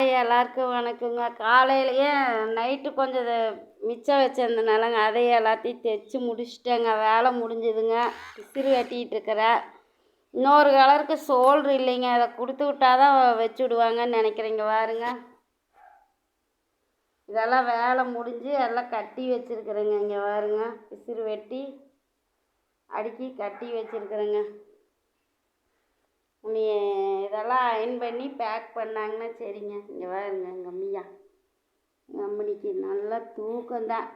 எல்லாருக்கும் வணக்கங்க. காலையிலேயே நைட்டு கொஞ்சம் மிச்சம் வச்சிருந்தனாலங்க அதை எல்லாத்தையும் தைச்சி முடிச்சிட்டேங்க. வேலை முடிஞ்சுதுங்க. விசிறி வெட்டிக்கிட்டு இருக்கிறேன் இன்னொரு கலருக்கு சோல்ரு இல்லைங்க. அதை கொடுத்து விட்டாதான் வச்சு விடுவாங்கன்னு நினைக்கிறேங்க பாருங்க. இதெல்லாம் வேலை முடிஞ்சு எல்லாம் கட்டி வச்சுருக்குறேங்க இங்கே பாருங்க. விசிறி வெட்டி அடுக்கி கட்டி வச்சுருக்குறேங்க. நீ இதெல்லாம் அயன் பண்ணி பேக் பண்ணாங்கன்னா சரிங்க. இங்கே வாருங்க எங்கள் அம்மியா. எங்கள் அம்மனிக்கு நல்லா தூக்கம்தான்.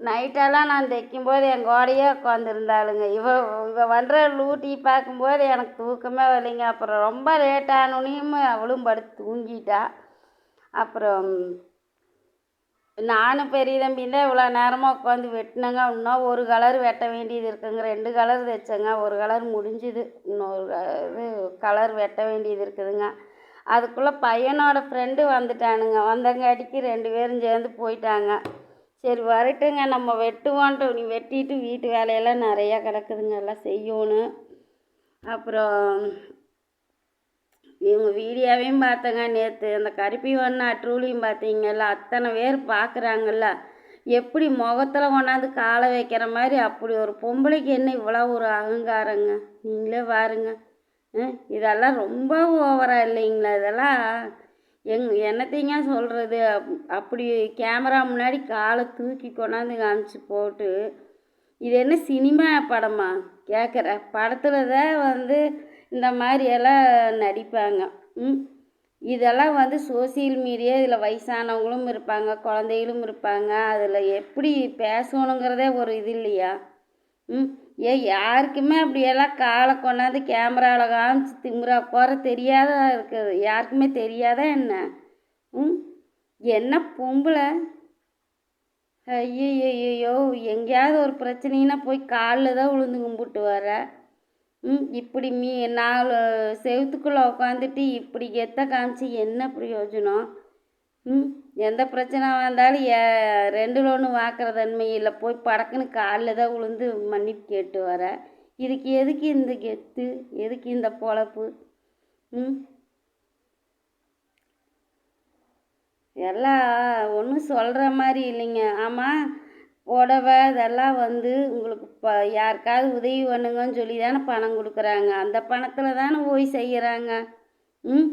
நைட்டெல்லாம் நான் தைக்கும்போது என் கோடையே உட்காந்துருந்தாளுங்க இவ இவ பண்ணுற லூட்டி பார்க்கும்போது எனக்கு தூக்கமே வரலைங்க. அப்புறம் ரொம்ப லேட் ஆனோனையும் அவளும் படுத்து தூங்கிட்டா. அப்புறம் நானும் பெரிய தம்பி தான் இவ்வளோ நேரமாக உட்காந்து வெட்டினேங்க. இன்னும் ஒரு கலர் வெட்ட வேண்டியது இருக்குங்க. ரெண்டு கலர் தைச்சேங்க. ஒரு கலர் முடிஞ்சுது. இன்னொரு இது கலர் வெட்ட வேண்டியது இருக்குதுங்க. அதுக்குள்ளே பையனோட ஃப்ரெண்டு வந்துட்டானுங்க. வந்தங்காட்டிக்கு ரெண்டு பேரும் சேர்ந்து போயிட்டாங்க. சரி வரட்டுங்க. நம்ம வெட்டுவோன்ட்டு நீ வெட்டிட்டு வீட்டு வேலையெல்லாம் நிறையா கிடக்குதுங்க. எல்லாம் செய்யணும். அப்புறம் இவங்க வீடியோவையும் பார்த்தேங்க நேற்று அந்த கருப்பி ஒன்று அட்ரூலியும் பார்த்தீங்கல்ல அத்தனை பேர் பார்க்குறாங்கல்ல. எப்படி முகத்தில் கொண்டாந்து காலை வைக்கிற மாதிரி அப்படி ஒரு பொம்பளைக்கு என்ன இவ்வளோ ஒரு அகங்காரங்க? நீங்களே பாருங்க. இதெல்லாம் ரொம்ப ஓவராக இல்லைங்களா இதெல்லாம்? எங் என்னத்தைங்க சொல்கிறது அப்படி கேமரா முன்னாடி காலை தூக்கி கொண்டாந்து காமிச்சு போட்டு இது என்ன சினிமா படமா? கேட்குற படத்தில் தான் வந்து இந்த மாதிரி எல்லாம் நடிப்பாங்க. ம். இதெல்லாம் வந்து சோசியல் மீடியா இதில் வயசானவங்களும் இருப்பாங்க குழந்தைகளும் இருப்பாங்க. அதில் எப்படி பேசணுங்கிறதே ஒரு இது இல்லையா? ம். ஏ யாருக்குமே அப்படியெல்லாம் காலை கொண்டாந்து கேமராவில் காமிச்சு திமுறா போகிற தெரியாத இருக்குது. யாருக்குமே தெரியாதா என்ன? ம். என்ன பொம்பளை? ஐயோ எங்கேயாவது ஒரு பிரச்சனைனா போய் காலில் தான் விழுந்து கும்பிட்டு வர இப்படி மீ நாலு செவத்துக்குள்ளே உட்காந்துட்டு இப்படி கெத்த காமிச்சு என்ன பிரயோஜனம்? ம் எந்த பிரச்சனை வந்தாலும் ஏ ரெண்டில் ஒன்று வாக்குற தன்மை இல்லை. போய் படக்குன்னு காலில் தான் விழுந்து மன்னிப்பு கேட்டு வர. இதுக்கு எதுக்கு இந்த கெத்து? எதுக்கு இந்த பொழப்பு? ம். எல்லாம் ஒன்றும் சொல்கிற மாதிரி இல்லைங்க. ஆமாம் புடவை இதெல்லாம் வந்து உங்களுக்கு இப்போ யாருக்காவது உதவி பண்ணுங்கன்னு சொல்லி தானே பணம் கொடுக்குறாங்க. அந்த பணத்தில் தானே போய் செய்கிறாங்க ம்?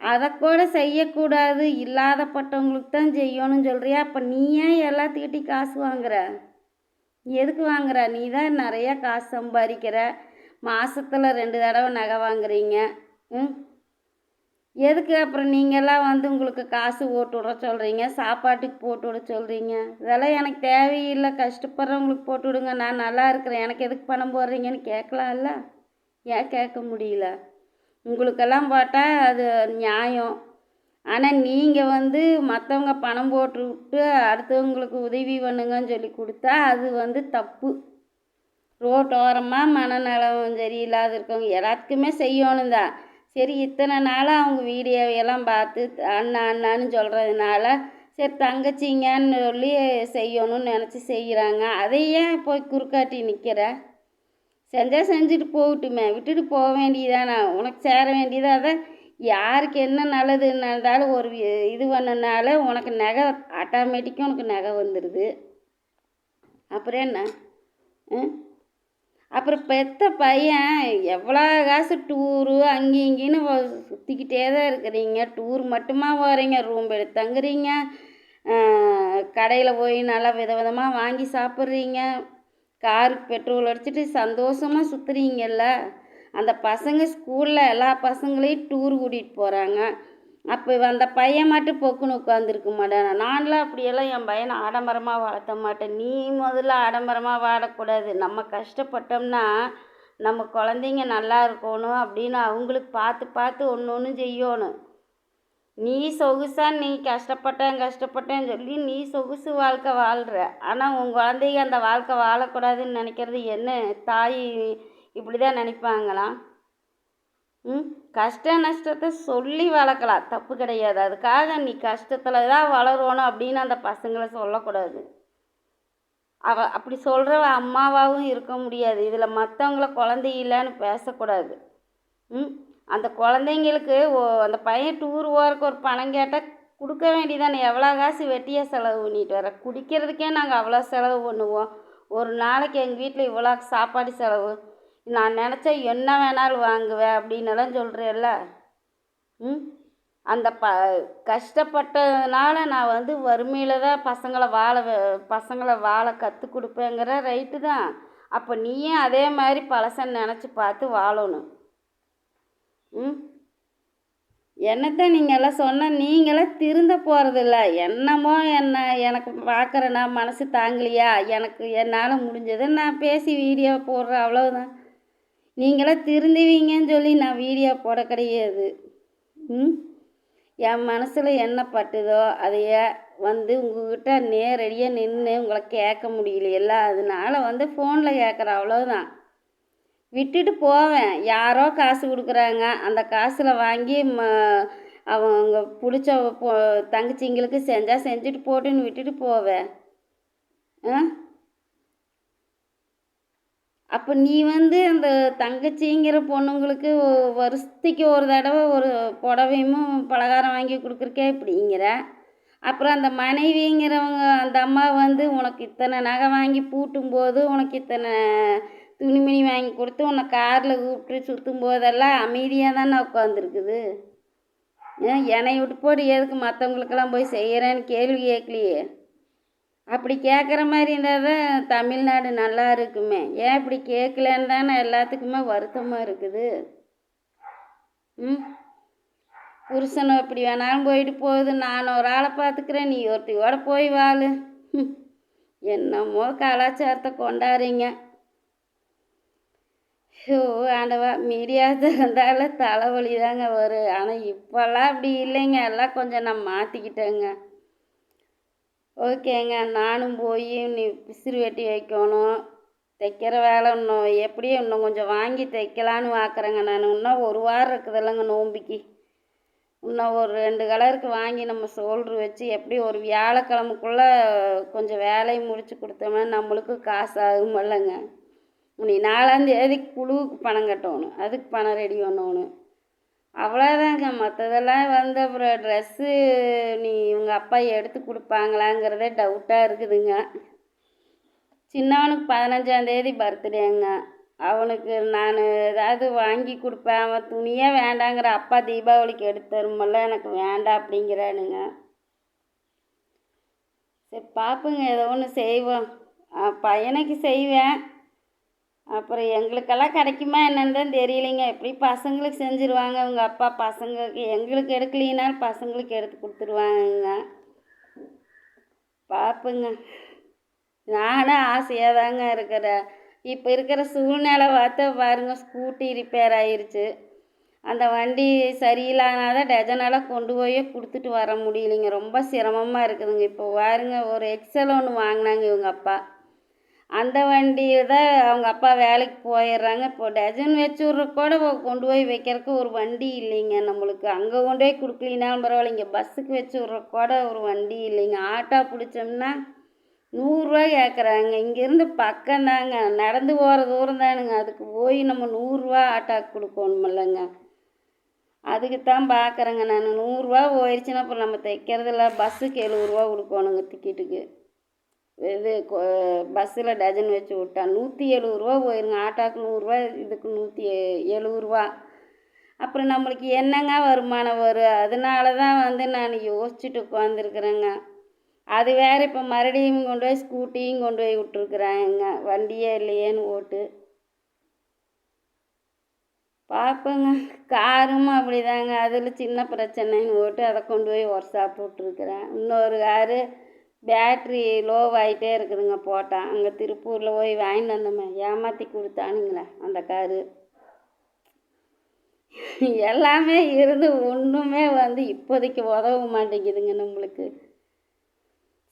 அதை கூட செய்யக்கூடாது. இல்லாதப்பட்டவங்களுக்கு தான் செய்யணும்னு சொல்கிறியா அப்போ நீ ஏன் எல்லாத்துக்கிட்டையும் காசு வாங்குற? எதுக்கு வாங்குற? நீ தான் நிறையா காசு சம்பாதிக்கிற. மாதத்தில் ரெண்டு தடவை நகை வாங்குறீங்க. ம்? எதுக்கு அப்புறம் நீங்கள்லாம் வந்து உங்களுக்கு காசு போட்டு விட சொல்கிறீங்க சாப்பாட்டுக்கு போட்டு விட சொல்கிறீங்க இதெல்லாம் எனக்கு தேவையில்லை. கஷ்டப்படுறவங்களுக்கு போட்டு விடுங்க. நான் நல்லா இருக்கிறேன். எனக்கு எதுக்கு பணம் போடுறீங்கன்னு கேட்கலாம்ல? ஏன் கேட்க முடியல? உங்களுக்கெல்லாம் போட்டால் அது நியாயம். ஆனால் நீங்கள் வந்து மற்றவங்க பணம் போட்டு விட்டு அடுத்தவங்களுக்கு உதவி பண்ணுங்கன்னு சொல்லி கொடுத்தா அது வந்து தப்பு. ரோட்டோரமாக மனநலம் சரியில்லாத இருக்கவங்க எல்லாத்துக்குமே செய்யணும் தான் சரி இத்தனை நாளாக அவங்க வீடியோவையெல்லாம் பார்த்து அண்ணா அண்ணான்னு சொல்கிறதுனால சரி தங்கச்சிங்கன்னு சொல்லி செய்யணும்னு நினச்சி செய்கிறாங்க அதை ஏன் போய் குறுக்காட்டி நிற்கிற செஞ்சால் செஞ்சுட்டு போகட்டுமே. விட்டுட்டு போக வேண்டியதானே. உனக்கு சேர வேண்டியதாக தான் யாருக்கு என்ன நல்லது நடந்தாலும் ஒரு இது பண்ணனால உனக்கு நகை ஆட்டோமேட்டிக்காக உனக்கு நகை வந்துடுது அப்புறம் என்ன? அப்புறம் பெத்த பையன் எவ்வளோ காசு டூரு அங்கே இங்கேன்னு சுற்றிக்கிட்டே தான் இருக்கிறீங்க. டூர் மட்டுமா போகிறீங்க ரூம் எடுத்து தங்குறீங்க. கடையில் போய் நல்லா வித விதமாக வாங்கி சாப்பிட்றீங்க. காருக்கு பெட்ரோல் அடிச்சுட்டு சந்தோஷமாக சுற்றுறீங்கல்ல அந்த பசங்க ஸ்கூலில் எல்லா பசங்களையும் டூர் கூட்டிகிட்டு போகிறாங்க அப்போ அந்த பையன் மட்டும் பொக்குன்னு உட்காந்துருக்க மாட்டேன் நான்லாம் அப்படியெல்லாம் என் பையனை ஆடம்பரமாக வளர்த்த மாட்டேன். நீ முதல்ல ஆடம்பரமாக வாழக்கூடாது நம்ம கஷ்டப்பட்டோம்னா நம்ம குழந்தைங்க நல்லா இருக்கணும் அப்படின்னு அவங்களுக்கு பார்த்து பார்த்து ஒன்று ஒன்று செய்யணும். நீ சொகுசா நீ கஷ்டப்பட்டேன் கஷ்டப்பட்டேன்னு சொல்லி நீ சொகுசு வாழ்க்கை வாழ்கிற ஆனால் உன் குழந்தைங்க அந்த வாழ்க்கை வாழக்கூடாதுன்னு நினைக்கிறது என்ன? தாய் இப்படி தான் நினைப்பாங்களாம் ம்? கஷ்ட நஷ்டத்தை சொல்லி வளர்க்கலாம். தப்பு கிடையாது. அதுக்காக நீ கஷ்டத்தில் தான் வளரணும் அப்படின்னு அந்த பசங்களை சொல்லக்கூடாது. அவ அப்படி சொல்கிற அம்மாவாகவும் இருக்க முடியாது. இதில் மற்றவங்கள குழந்தை இல்லைன்னு பேசக்கூடாது. ம்? அந்த குழந்தைங்களுக்கு ஓ அந்த பையன் டூர் போகிறக்கு ஒரு பணம் கேட்டால் கொடுக்க வேண்டியதானே எவ்வளோ காசு வெட்டியாக செலவு பண்ணிட்டு வர? குடிக்கிறதுக்கே நாங்கள் அவ்வளோ செலவு பண்ணுவோம். ஒரு நாளைக்கு எங்கள் வீட்டில் இவ்வளோ சாப்பாடு செலவு. நான் நினச்சா என்ன வேணாலும் வாங்குவேன் அப்படின்னெல்லாம் சொல்கிறேல்ல ம்? அந்த ப கஷ்டப்பட்டதுனால நான் வந்து வறுமையில் தான் பசங்களை வாழ பசங்களை வாழ கற்றுக் கொடுப்பேங்கிற ரைட்டு தான். அப்போ நீயும் அதே மாதிரி பழசன் நினச்சி பார்த்து வாழணும். ம்? என்னத்தை நீங்கள் எல்லாம் சொன்னால் நீங்களே திருந்த போகிறதில்ல என்னமோ என்ன எனக்கு பார்க்குறேன்னா மனசு தாங்கலையா? எனக்கு என்னால் முடிஞ்சதை நான் பேசி வீடியோ போடுறேன். அவ்வளோதான் நீங்களாம் திருந்துவீங்கன்னு சொல்லி நான் வீடியோ போட கிடையாது. ம்? என் மனசில் என்ன பட்டுதோ அதைய வந்து உங்ககிட்ட நேரடியாக நின்று உங்களை கேட்க முடியலையெல்லாம் அதனால வந்து ஃபோனில் கேட்குற அவ்வளோதான் விட்டுட்டு போவேன். யாரோ காசு கொடுக்குறாங்க. அந்த காசில் வாங்கி ம அவங்க பிடிச்ச தங்கச்சிங்களுக்கு செஞ்சால் செஞ்சுட்டு போட்டுன்னு விட்டுட்டு போவேன். ஆ? அப்போ நீ வந்து அந்த தங்கச்சிங்கிற பொண்ணுங்களுக்கு வருஷத்துக்கு ஒரு தடவை ஒரு புடவையும் பலகாரம் வாங்கி கொடுக்குறக்கே இப்படிங்கிற? அப்புறம் அந்த மனைவிங்கிறவங்க அந்த அம்மா வந்து உனக்கு இத்தனை நகை வாங்கி பூட்டும் போது உனக்கு இத்தனை துணிமணி வாங்கி கொடுத்து உன்னை காரில் கூப்பிட்டு சுற்றும் போதெல்லாம் அமைதியாக தானே உட்காந்துருக்குது என்னை விட்டு போட்டு எதுக்கு மற்றவங்களுக்கெல்லாம் போய் செய்கிறேன்னு கேள்வி கேட்கலையே? அப்படி கேட்குற மாதிரி இருந்தால் தான் தமிழ்நாடு நல்லா இருக்குமே. ஏன் இப்படி கேட்கலன்னு தானே எல்லாத்துக்குமே வருத்தமாக இருக்குது. ம்? புருஷனும் எப்படி வேணாலும் போயிட்டு போகுது. நான் ஒரு ஆளை பார்த்துக்கிறேன். நீ ஒருத்தையோட போய் வாழு. என்னமோ கலாச்சாரத்தை கொண்டாடுறீங்க. ஷோ ஆண்டவா மீடியா திறந்தால தலைவலி தாங்க வரும். ஆனால் இப்போல்லாம் அப்படி இல்லைங்க. எல்லாம் கொஞ்சம் நான் மாற்றிக்கிட்டேங்க ஓகேங்க நானும் போய் நீ பிசிறு வெட்டி வைக்கணும். தைக்கிற வேலை இன்னும் எப்படியும் இன்னும் கொஞ்சம் வாங்கி தைக்கலான்னு பார்க்குறேங்க நான். இன்னும் ஒரு வாரம் இருக்குதுல்லங்க நோம்பிக்கு. இன்னும் ஒரு ரெண்டு கலருக்கு வாங்கி நம்ம சோல்ட்ரு வச்சு எப்படி ஒரு வியாழக்கிழமைக்குள்ளே கொஞ்சம் வேலையை முடித்து கொடுத்தோம்னா நம்மளுக்கு காசு ஆகுமில்லங்க. நீ நாலாந்தேதி குழுவுக்கு பணம் கட்டணும். அதுக்கு பணம் ரெடி பண்ணணும். அவ்வளோதாங்க மற்றதெல்லாம் வந்து அப்புறம் ட்ரெஸ்ஸு நீ உங்கள் அப்பா எடுத்து கொடுப்பாங்களாங்கிறதே டவுட்டாக இருக்குதுங்க. சின்னவனுக்கு பதினஞ்சாந்தேதி பர்த்டேங்க அவனுக்கு நான் ஏதாவது வாங்கி கொடுப்பேன். அவன் துணியே வேண்டாங்கிற அப்பா தீபாவளிக்கு எடுத்து தருமல்ல எனக்கு வேண்டாம் அப்படிங்கிறானுங்க. சரி பார்ப்போங்க ஏதோ ஒன்று செய்வோம். பையனுக்கு செய்வேன். அப்புறம் எங்களுக்கெல்லாம் கிடைக்குமா என்னன்னு தான் தெரியலைங்க. எப்படி பசங்களுக்கு செஞ்சுருவாங்க? உங்கள் அப்பா பசங்களுக்கு எங்களுக்கு எடுக்கலினாலும் பசங்களுக்கு எடுத்து கொடுத்துருவாங்கங்க. பார்ப்போங்க நானும் ஆசையாக தாங்க இருக்கிறேன். இப்போ இருக்கிற சூழ்நிலை பார்த்தா பாருங்க ஸ்கூட்டி ரிப்பேர் ஆயிடுச்சு அந்த வண்டி சரியில்லாதனால டஜனெல்லாம் கொண்டு போய் கொடுத்துட்டு வர முடியலைங்க. ரொம்ப சிரமமாக இருக்குதுங்க. இப்போ பாருங்க ஒரு எக்ஸல் ஒன்று வாங்கினாங்க இவங்க அப்பா. அந்த வண்டியை தான் அவங்க அப்பா வேலைக்கு போயிடுறாங்க. இப்போ டஜன் வச்சு விட்ற கூட கொண்டு போய் வைக்கிறதுக்கு ஒரு வண்டி இல்லைங்க. நம்மளுக்கு அங்கே கொண்டு போய் கொடுக்கலினாலும் பரவாயில்லைங்க பஸ்ஸுக்கு வச்சு விட்ற கூட ஒரு வண்டி இல்லைங்க. ஆட்டோ பிடிச்சோம்னா நூறுரூவா கேட்குறாங்க. இங்கேருந்து பக்கம் தாங்க. நடந்து போகிற தூரம் தானுங்க. அதுக்கு போய் நம்ம நூறுரூவா ஆட்டோக்கு கொடுக்கணுமில்லங்க. அதுக்கு தான் பார்க்குறேங்க. நான் நூறுரூவா போயிடுச்சுன்னா அப்புறம் நம்ம தைக்கிறதில்ல. பஸ்ஸுக்கு எழுபதுரூவா கொடுக்கணுங்க. டிக்கெட்டுக்கு. இது பஸ்ஸில் டஜன் வச்சு விட்டான் நூற்றி எழுபது ரூபா போயிருங்க. ஆட்டோக்கு நூறுரூவா இதுக்கு நூற்றி எழுபது ரூபா. அப்புறம் நம்மளுக்கு என்னங்க வருமானம் வரும்? அதனால தான் வந்து நான் யோசிச்சுட்டு உட்காந்துருக்குறேங்க அது வேறு இப்போ மறுபடியும் கொண்டு போய் ஸ்கூட்டியும் கொண்டு போய் விட்டுருக்குறாங்க. வண்டியே இல்லையேன்னு ஓட்டு பார்ப்போங்க. காரும் அப்படிதாங்க. அதில் சின்ன பிரச்சனைன்னு ஓட்டு அதை கொண்டு போய் ஒர்க் ஷாப் விட்ருக்குறேன் இன்னொரு காரு பேட்ரி லோவாயிட்டே இருக்குதுங்க போட்டால் அங்கே திருப்பூரில் போய் வாங்கிட்டு வந்தோமே ஏமாற்றி கொடுத்தானுங்களே அந்த காரு. எல்லாமே இருந்து ஒன்றுமே வந்து இப்போதைக்கு உதவ மாட்டேங்குதுங்க நம்மளுக்கு.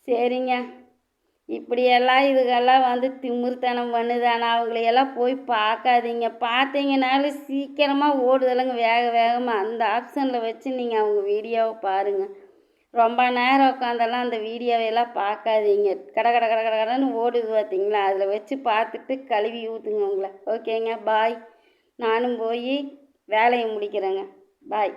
சரிங்க. இப்படியெல்லாம் இதுக்கெல்லாம் வந்து திமிர்த்தனம் பண்ணுதானா? அவங்களையெல்லாம் போய் பார்க்காதீங்க. பார்த்தீங்கனாலும் சீக்கிரமாக ஓடுதலைங்க. வேக வேகமாக அந்த ஆப்ஷனில் வச்சு நீங்கள் அவங்க வீடியோவை பாருங்கள் ரொம்ப நேரம் உட்காந்தெல்லாம் அந்த வீடியோவையெல்லாம் பார்க்காதீங்க. கட கட கட கட கடன்னு ஓடுது பார்த்தீங்களா? அதில் வச்சு பார்த்துட்டு கழுவி ஊற்றுங்க உங்களை. ஓகேங்க பாய். நானும் போய் வேலையை முடிக்கிறேங்க. பாய்.